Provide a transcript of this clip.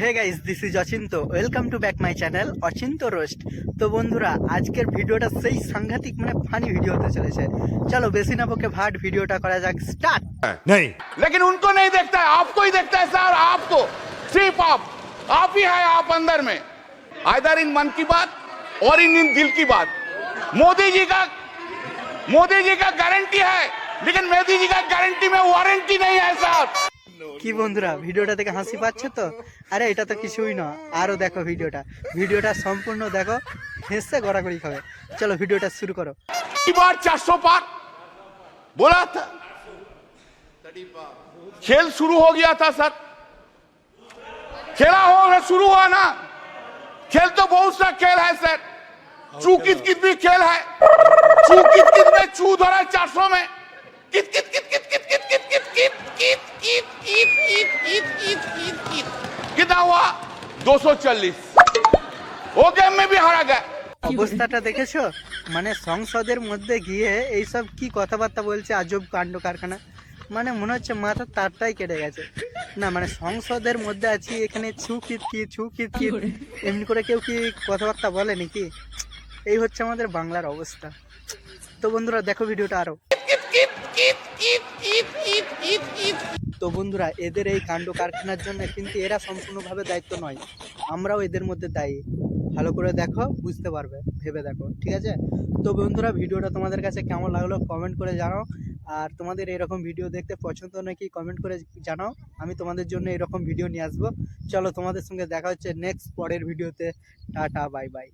hey guys this is Achinta welcome to back my channel Achinta roast তো বন্ধুরা আজকের ভিডিওটা সেই সাংঘাতিক মানে ফানি ভিডিও হতে চলেছে চলো বেশি না পক্ষে ভাট ভিডিওটা করা যাক স্টার্ট नहीं लेकिन उनको नहीं देखता है आपको ही देखता है सर आपको सिर्फ आप आप ही है आप अंदर में आइदर इन मन की बात और इन इन दिल की बात मोदी जी का मोदी जी का गारंटी है लेकिन मोदी जी का गारंटी में वारंटी नहीं है सर কি বন্ধুরা ভিডিওটা দেখে হাসি পাচ্ছে তো আরে এটা তো কিছুই না আরো দেখো ভিডিওটা ভিডিওটা সম্পূর্ণ দেখো হেসে গড়াগড়ি খাবে চলো ভিডিওটা শুরু করো की बार चार सौ पार बोला था खेल शुरू हो गया था सर खेला हो शुरू हुआ ना खेल तो बहुत सा खेल है सर चू कित कित भी खेल है चू कित कित में चू धरा चार सौ में कितना हुआ दो सौ चालीस वो गेम में भी हारा गया অবস্থাটা দেখেছো মানে সংসদের মধ্যে গিয়ে এইসব কি কথাবার্তা বলছে আজব কাণ্ড কারখানা মানে মনে হচ্ছে মাথার তারটাই কেটে গেছে না মানে সংসদের মধ্যে আছি এখানে ছু কিত কি ছু কিত কি এমনি করে কেউ কি কথাবার্তা বলে নাকি এই হচ্ছে আমাদের বাংলার অবস্থা তো বন্ধুরা দেখো ভিডিওটা আরো তো বন্ধুরা, এদের এই কাণ্ড কারখানার জন্য কিন্তু এরা সম্পূর্ণভাবে দায়িত্ব নয়। আমরাও এদের মধ্যে দায়ী। ভালো করে দেখো, বুঝতে পারবে, ভেবে দেখো, ঠিক আছে? তো বন্ধুরা, ভিডিওটা তোমাদের কাছে কেমন লাগল কমেন্ট করে জানাও। আর তোমাদের এরকম ভিডিও দেখতে পছন্দ নাকি কমেন্ট করে জানাও। আমি তোমাদের জন্য এরকম ভিডিও নিয়ে আসব। চলো তোমাদের সঙ্গে দেখা হচ্ছে নেক্সট পরের ভিডিওতে। Tata bye bye